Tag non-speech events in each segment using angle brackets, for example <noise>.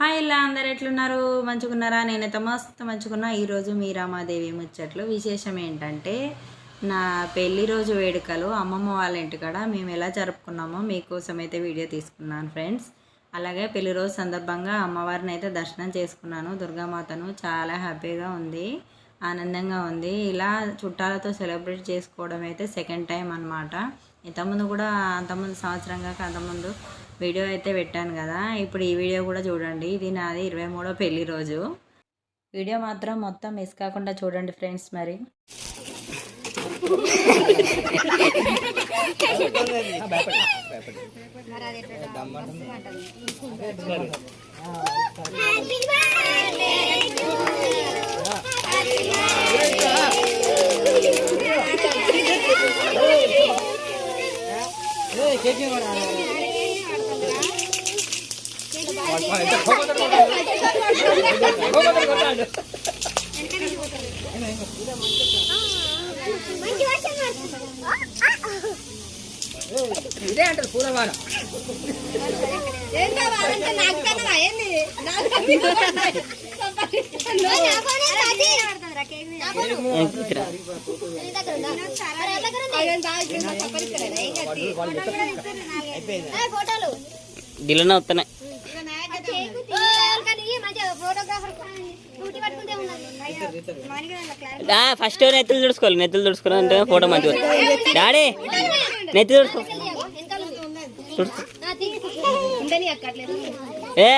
Hi ఇలా అందరు ఎట్లున్నారు? మంచుకున్నారా నేనైతే మస్తు మంచుకున్నా ఈరోజు మీ రామాదేవి ముచ్చట్లు. విశేషం ఏంటంటే నా పెళ్ళి రోజు వేడుకలు అమ్మమ్మ వాళ్ళ ఇంటికాడ మేము ఎలా జరుపుకున్నామో మీకోసం అయితే వీడియో తీసుకున్నాను ఫ్రెండ్స్. అలాగే పెళ్ళి రోజు సందర్భంగా అమ్మవారిని అయితే దర్శనం చేసుకున్నాను. దుర్గామాతను చాలా హ్యాపీగా ఉంది ఆనందంగా ఉంది. ఇలా చుట్టాలతో సెలబ్రేట్ చేసుకోవడం అయితే సెకండ్ టైం అనమాట ఇంతకుముందు కూడా అంతకుముందు సంవత్సరంగా అంతకుముందు వీడియో అయితే పెట్టాను కదా. ఇప్పుడు ఈ వీడియో కూడా చూడండి. ఇది నాది ఇరవై మూడో పెళ్ళి రోజు. వీడియో మాత్రం మొత్తం మిస్ కాకుండా చూడండి ఫ్రెండ్స్ మరి. ఇదే అంటారు పూలవాన ఫోటోలు దిలన వస్తున్నాయి ఫస్ట్ నెత్తులు తుడుచుకోవాలి నెత్తులు తుడుచుకున్నా అంటే ఫోటో మంచిగా. డాడీ నెత్తి తుడుచుకో. ఏ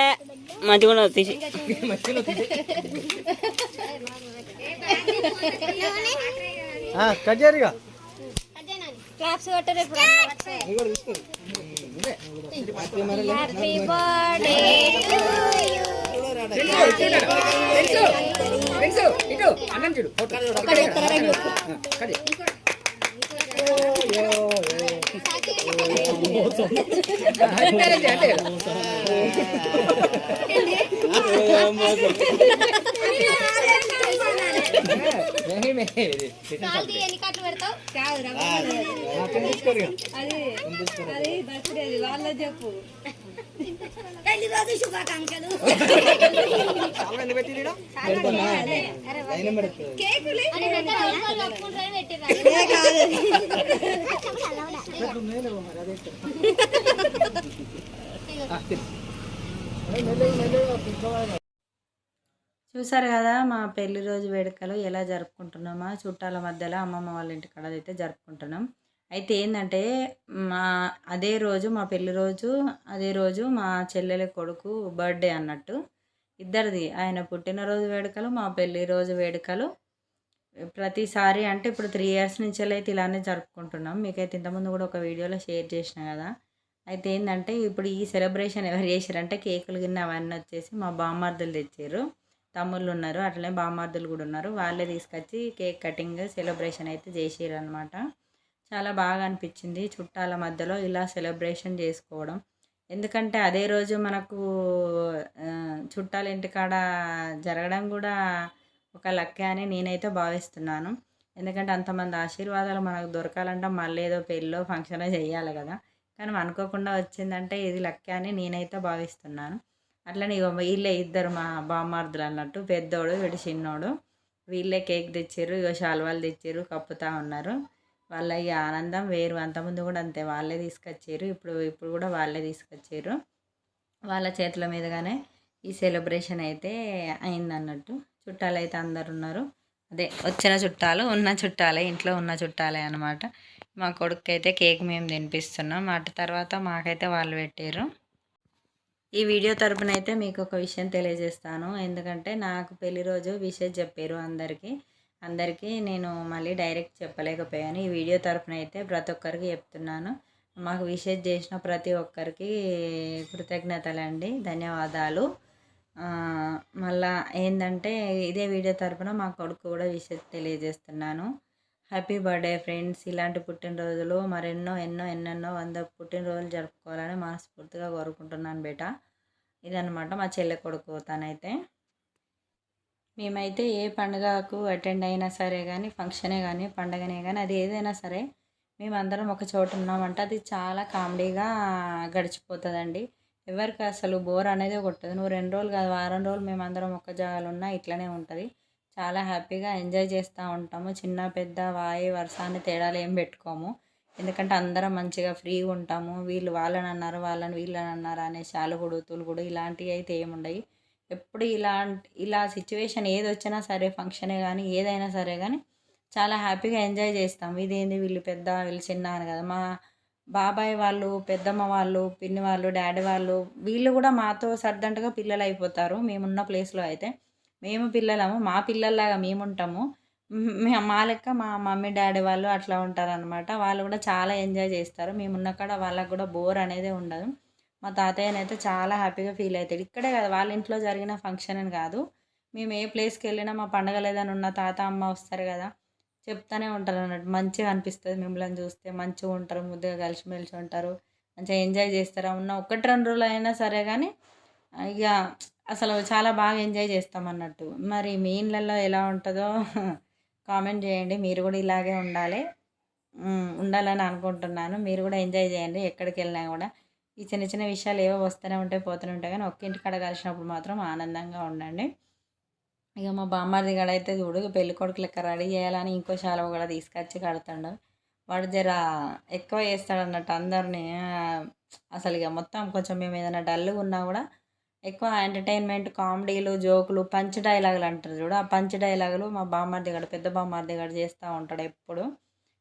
మంచిగా ఉన్నది తీసి. కజేరిగా క్లాప్స్ కొట్టరు ఇప్పుడు హ్యాపీ బర్త్డే ఇటు అన్నం చూడు ఎన్ని కట్లు పెడతావు పెళ్ళి రోజు శుభాకాంక్షలు. చూసారు కదా మా పెళ్ళి రోజు వేడుకలు ఎలా జరుపుకుంటున్నామా? చుట్టాల మధ్యలో అమ్మమ్మ వాళ్ళ ఇంటికాడ అయితే జరుపుకుంటున్నాం. అయితే ఏంటంటే మా అదే రోజు మా పెళ్ళి రోజు అదే రోజు మా చెల్లెల కొడుకు బర్త్డే అన్నట్టు ఇద్దరిది. ఆయన పుట్టినరోజు వేడుకలు మా పెళ్ళి రోజు వేడుకలు. ప్రతిసారి అంటే ఇప్పుడు త్రీ ఇయర్స్ నుంచి అయితే ఇలానే జరుపుకుంటున్నాం. మీకైతే ఇంతకుముందు కూడా ఒక వీడియోలో షేర్ చేసిన కదా. అయితే ఏంటంటే ఇప్పుడు ఈ సెలబ్రేషన్ ఎవరు చేశారంటే కేకులు గిన్నె అవన్నీ వచ్చేసి మా బామ్మర్దులు తెచ్చారు. తమ్ముళ్ళు ఉన్నారు అట్లనే బామ్మర్దులు కూడా ఉన్నారు. వాళ్ళే తీసుకొచ్చి కేక్ కటింగ్ సెలబ్రేషన్ అయితే చేసారు అనమాట చాలా బాగా అనిపించింది చుట్టాల మధ్యలో ఇలా సెలబ్రేషన్ చేసుకోవడం. ఎందుకంటే అదే రోజు మనకు చుట్టాల ఇంటికాడ జరగడం కూడా ఒక లక్కే అని నేనైతే భావిస్తున్నాను. ఎందుకంటే అంతమంది ఆశీర్వాదాలు మనకు దొరకాలంటే మళ్ళీ ఏదో పెళ్ళో ఫంక్షన్ చేయాలి కదా. కానీ అనుకోకుండా వచ్చిందంటే ఇది లక్కే అని నేనైతే భావిస్తున్నాను. అట్లనే వీళ్ళే ఇద్దరు మా బామ్మార్దులు అన్నట్టు పెద్దోడు వీడు చిన్నోడు. వీళ్ళే కేక్ తెచ్చారు ఇగో శాల్వాలు తెచ్చారు కప్పుతా ఉన్నారు. వాళ్ళ ఈ ఆనందం వేరు. అంతకుముందు కూడా అంతే. వాళ్ళే తీసుకొచ్చారు. ఇప్పుడు ఇప్పుడు కూడా వాళ్ళే తీసుకొచ్చారు. వాళ్ళ చేతుల మీదుగానే ఈ సెలబ్రేషన్ అయితే అయింది అన్నట్టు చుట్టాలు అయితే అందరు ఉన్నారు అదే వచ్చిన చుట్టాలు ఉన్న చుట్టాలే ఇంట్లో ఉన్న చుట్టాలే అనమాట మా కొడుకు అయితే కేక్ మేము తినిపిస్తున్నాం. అటు తర్వాత మాకైతే వాళ్ళు పెట్టారు ఈ వీడియో తరపున అయితే మీకు ఒక విషయం తెలియజేస్తాను. ఎందుకంటే నాకు పెళ్ళి రోజు విషయం చెప్పారు అందరికీ. అందరికీ నేను మళ్ళీ డైరెక్ట్ చెప్పలేకపోయాను. ఈ వీడియో తరఫున అయితే ప్రతి ఒక్కరికి చెప్తున్నాను. మాకు విషయం చేసిన ప్రతి ఒక్కరికి కృతజ్ఞతలండి. ధన్యవాదాలు. మళ్ళా ఏంటంటే ఇదే వీడియో తరపున మా కొడుకు కూడా విషయం తెలియజేస్తున్నాను. Happy birthday friends. ఇలాంటి పుట్టినరోజులు మరెన్నో ఎన్నో ఎన్నెన్నో వంద పుట్టినరోజులు జరుపుకోవాలని మనస్ఫూర్తిగా కోరుకుంటున్నాను బేట. ఇదనమాట మా చెల్లె కొడుకు తనైతే. మేమైతే ఏ పండుగకు అటెండ్ అయినా సరే కానీ ఫంక్షనే కానీ పండగనే కానీ అది ఏదైనా సరే మేమందరం ఒక చోట ఉన్నామంటే. అది చాలా కామెడీగా గడిచిపోతుందండి. ఎవరికి అసలు బోర్ అనేది కొట్టదు. నువ్వు రెండు రోజులు కాదు వారం రోజులు మేము అందరం ఒక్క జాగాలో ఉన్నా ఇట్లనే ఉంటుంది. చాలా హ్యాపీగా ఎంజాయ్ చేస్తూ ఉంటాము. చిన్న పెద్ద వాయి వర్షాన్ని తేడాలు ఏం పెట్టుకోము. ఎందుకంటే అందరం మంచిగా ఫ్రీగా ఉంటాము. వీళ్ళు వాళ్ళని అన్నారు వాళ్ళని వీళ్ళని అన్నారు అనే శాలుగుడు తులుగుడు ఇలాంటివి అయితే ఏముండవు ఎప్పుడు ఇలాంటి ఇలా సిచ్యువేషన్ ఏది వచ్చినా సరే ఫంక్షనే కానీ ఏదైనా సరే కానీ చాలా హ్యాపీగా ఎంజాయ్ చేస్తాం. ఇదేంది వీళ్ళు పెద్ద వీళ్ళు చిన్న అని కదా. మా బాబాయ్ వాళ్ళు పెద్దమ్మ వాళ్ళు పిన్ని వాళ్ళు డాడీ వాళ్ళు వీళ్ళు కూడా మాతో సర్దంటగా పిల్లలు అయిపోతారు. మేమున్న ప్లేస్లో అయితే మేము పిల్లలము మా పిల్లల్లాగా మేము ఉంటాము మా లెక్క మా మమ్మీ డాడీ వాళ్ళు అట్లా ఉంటారు అనమాట వాళ్ళు కూడా చాలా ఎంజాయ్ చేస్తారు. మేమున్న కాడ వాళ్ళకు కూడా బోర్ అనేది ఉండదు. మా తాతయ్యనైతే చాలా హ్యాపీగా ఫీల్ అవుతాడు ఇక్కడే కాదు వాళ్ళ ఇంట్లో జరిగిన ఫంక్షన్ అని కాదు. మేము ఏ ప్లేస్కి వెళ్ళినా మా పండగలు ఏదైనా ఉన్న తాత అమ్మ వస్తారు కదా చెప్తానే ఉంటారు అన్నట్టు. మంచిగా అనిపిస్తుంది మిమ్మల్ని చూస్తే. మంచిగా ఉంటారు ముద్దుగా కలిసిమెలిసి ఉంటారు. మంచిగా ఎంజాయ్ చేస్తారా? ఉన్న ఒకటి రెండు రోజులు అయినా సరే కానీ ఇక అసలు చాలా బాగా ఎంజాయ్ చేస్తాం అన్నట్టు. మరి మీ ఇళ్ళల్లో ఎలా ఉంటుందో <laughs> కామెంట్ చేయండి. మీరు కూడా ఇలాగే ఉండాలి. ఉండాలని అనుకుంటున్నాను. మీరు కూడా ఎంజాయ్ చేయండి. ఎక్కడికి వెళ్ళినా కూడా. ఈ చిన్న చిన్న విషయాలు ఏవో వస్తూనే ఉంటాయి పోతూనే ఉంటాయి. కానీ ఒక్క ఇంటికాడ కలిసినప్పుడు మాత్రం ఆనందంగా ఉండండి. ఇక మా బామ్మారిది గడ అయితే చూడు పెళ్ళి కొడుకు లెక్క రెడీ చేయాలని ఇంకో శాలువ కూడా తీసుకొచ్చి కడతాడు. వాడు జర ఎక్కువ చేస్తాడు అన్నట్టు అందరినీ అసలు ఇక మొత్తం కొంచెం మేము ఏదైనా డల్గా ఉన్నా కూడా ఎక్కువ ఎంటర్టైన్మెంట్ కామెడీలు జోకులు పంచ్ డైలాగులు అంటారు చూడు. ఆ పంచ్ డైలాగులు మా బామ్మారిది గడ పెద్ద బామ్మారిది గడ చేస్తూ ఉంటాడు ఎప్పుడు.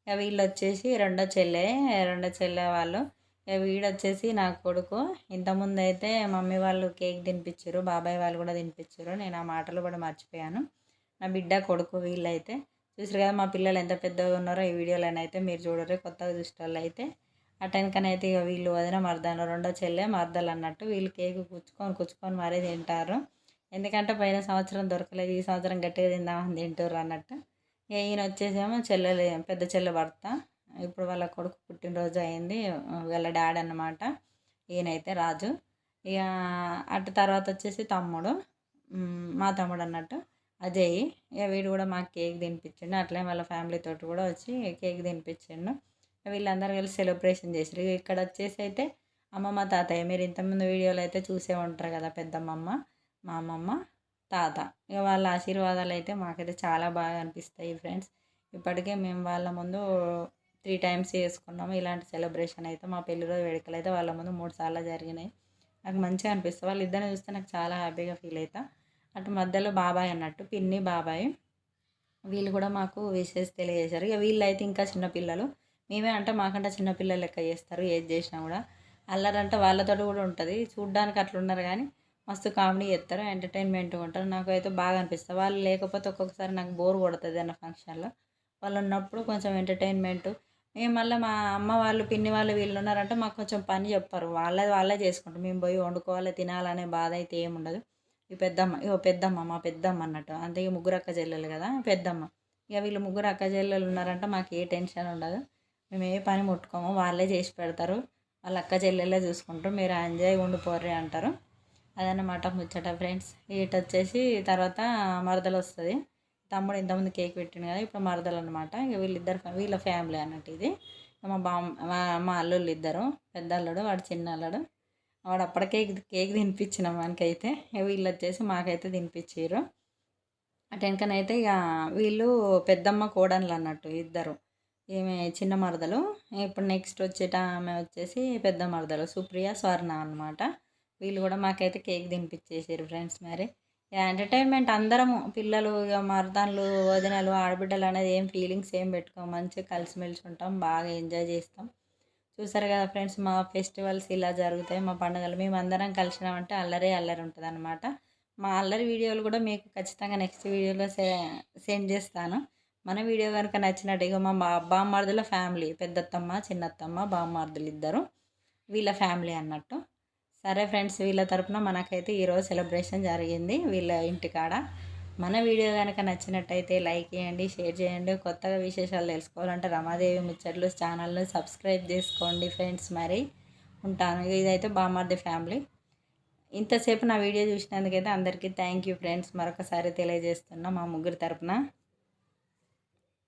ఇక వీళ్ళు వచ్చేసి రెండో చెల్లె రెండో చెల్లె వాళ్ళు ఇక నా కొడుకు. ఇంతకుముందు అయితే మమ్మీ వాళ్ళు కేక్ తినిపించారు బాబాయ్ వాళ్ళు కూడా తినిపించారు నేను ఆ మాటలు కూడా మర్చిపోయాను. నా బిడ్డ కొడుకు వీళ్ళైతే. చూసారు కదా మా పిల్లలు ఎంత పెద్దగా ఉన్నారో ఈ వీడియోలోనైతే మీరు చూడరు కొత్తగా చూసిన వాళ్ళు అయితే అటెనకనైతే ఇక వీళ్ళు వదిన మర్దాను రెండో చెల్లె మర్దలు అన్నట్టు వీళ్ళు కేక్ కుచ్చుకొని కుచ్చుకొని మరీ తింటారు. ఎందుకంటే పోయిన సంవత్సరం దొరకలేదు ఈ సంవత్సరం గట్టిగా తిందామని తింటారు అన్నట్టు. ఇక ఈయన వచ్చేసేమో చెల్లెలు పెద్ద చెల్లె భర్త. ఇప్పుడు వాళ్ళ కొడుకు పుట్టినరోజు అయింది వాళ్ళ డాడీ అన్నమాట ఈయనైతే రాజు. ఇక అటు తర్వాత వచ్చేసి తమ్ముడు మా తమ్ముడు అన్నట్టు అజయ్. ఇక వీడు కూడా మాకు కేక్ తినిపించిండు అట్లే వాళ్ళ ఫ్యామిలీ తోటి కూడా వచ్చి కేక్ తినిపించిండు. వీళ్ళందరూ కలిసి సెలబ్రేషన్ చేసారు ఇక ఇక్కడ వచ్చేసి అయితే అమ్మమ్మ తాతయ్య మీరు ఇంతకుముందు వీడియోలో అయితే చూసే ఉంటారు కదా పెద్దమ్మమ్మ మా అమ్మమ్మ తాత. ఇక వాళ్ళ ఆశీర్వాదాలు అయితే మాకైతే చాలా బాగా అనిపిస్తాయి ఫ్రెండ్స్. ఇప్పటికే మేము వాళ్ళ ముందు త్రీ టైమ్స్ చేసుకున్నాము. ఇలాంటి సెలబ్రేషన్ అయితే మా పెళ్ళి రోజు వేడుకలు అయితే వాళ్ళ ముందు మూడు సార్లు జరిగినాయి. నాకు మంచిగా అనిపిస్తుంది. వాళ్ళు ఇద్దరిని చూస్తే నాకు చాలా హ్యాపీగా ఫీల్ అవుతా. అటు మధ్యలో బాబాయ్ అన్నట్టు పిన్ని బాబాయ్. వీళ్ళు కూడా మాకు విషెస్ తెలియజేశారు. ఇక వీళ్ళు అయితే ఇంకా చిన్నపిల్లలు మేమే అంటే మాకంటే చిన్నపిల్లలు లెక్క చేస్తారు ఏది చేసినా కూడా. అల్లరంటే వాళ్ళతో కూడా ఉంటుంది. చూడ్డానికి అట్లున్నారు కానీ మస్తు కామెడీ చేస్తారు ఎంటర్టైన్మెంట్ ఉంటారు. నాకు అయితే బాగా అనిపిస్తుంది. వాళ్ళు లేకపోతే ఒక్కొక్కసారి నాకు బోర్ కొడుతుంది అన్న ఫంక్షన్లో. వాళ్ళు ఉన్నప్పుడు కొంచెం ఎంటర్టైన్మెంట్ మేము మళ్ళీ మా అమ్మ వాళ్ళు పిన్ని వాళ్ళు వీళ్ళు ఉన్నారంటే మాకు కొంచెం పని చెప్పారు. వాళ్ళే వాళ్ళే చేసుకుంటారు. మేము పోయి వండుకోవాలి తినాలనే బాధ అయితే ఏముండదు ఈ పెద్దమ్మ ఇగో పెద్దమ్మ మా పెద్దమ్మ అన్నట్టు. అంతే ఇక ముగ్గురు అక్క చెల్లెలు కదా పెద్దమ్మ. ఇక వీళ్ళు ముగ్గురు అక్క చెల్లెలు ఉన్నారంటే మాకు ఏ టెన్షన్ ఉండదు. మేము ఏ పని ముట్టుకోము. వాళ్ళే చేసి పెడతారు. వాళ్ళ అక్క చెల్లెలే చూసుకుంటారు. మీరు ఎంజాయ్ ఉండిపోర్రి అంటారు. అదన్నమాట ముచ్చట ఫ్రెండ్స్. ఇటు వచ్చేసి తర్వాత మరదలు వస్తుంది. తమ్ముడు ఇంతకుముందు కేక్ పెట్టిండు కదా ఇప్పుడు మరదలు అనమాట ఇక వీళ్ళిద్దరు వీళ్ళ ఫ్యామిలీ అన్నట్టు ఇది. మా బామ్మ మా అల్లుళ్ళు ఇద్దరు పెద్ద అల్లుడు వాడు చిన్న అల్లుడు. వాడు అప్పటికే కేక్ తినిపించినాం మనకైతే. వీళ్ళు వచ్చేసి మాకైతే తినిపించారు అటు వెనకనైతే ఇక వీళ్ళు పెద్దమ్మ కోడన్లు అన్నట్టు ఇద్దరు. ఈమె చిన్న మరదలు. ఇప్పుడు నెక్స్ట్ వచ్చేట ఆమె వచ్చేసి పెద్ద మరదలు సుప్రియ స్వర్ణ అనమాట వీళ్ళు కూడా మాకైతే కేక్ తినిపించేసారు ఫ్రెండ్స్ మరి. ఎంటర్టైన్మెంట్ అందరము. పిల్లలు ఇక మరదాన్లు వదినలు ఆడబిడ్డలు అనేది ఏం ఫీలింగ్స్ ఏం పెట్టుకోం మంచిగా కలిసిమెలిసి ఉంటాం బాగా ఎంజాయ్ చేస్తాం. చూసారు కదా ఫ్రెండ్స్ మా ఫెస్టివల్స్ ఇలా జరుగుతాయి మా పండుగలు. మేము అందరం కలిసినామంటే అల్లరే అల్లరి ఉంటుంది అనమాట మా అల్లరి వీడియోలు కూడా మీకు ఖచ్చితంగా నెక్స్ట్ వీడియోలో సెండ్ చేస్తాను. మన వీడియో కనుక నచ్చినట్టు మా బా బామ్మర్దుల ఫ్యామిలీ పెద్దత్తమ్మ చిన్నత్తమ్మ బామ్మర్దులు ఇద్దరు వీళ్ళ ఫ్యామిలీ అన్నట్టు. సరే ఫ్రెండ్స్ వీళ్ళ తరపున మనకైతే ఈరోజు సెలబ్రేషన్ జరిగింది. వీళ్ళ ఇంటికాడ. మన వీడియో కనుక నచ్చినట్టయితే లైక్ చేయండి షేర్ చేయండి. కొత్తగా విశేషాలు తెలుసుకోవాలంటే రమాదేవి ముచ్చట్లు ఛానల్ను సబ్స్క్రైబ్ చేసుకోండి ఫ్రెండ్స్. మరి ఉంటాను. ఇదైతే బామర్ది ఫ్యామిలీ. ఇంతసేపు నా వీడియో చూసినందుకైతే అందరికీ థ్యాంక్ యూ ఫ్రెండ్స్. మరొకసారి తెలియజేస్తున్నా మా ముగ్గురు తరపున.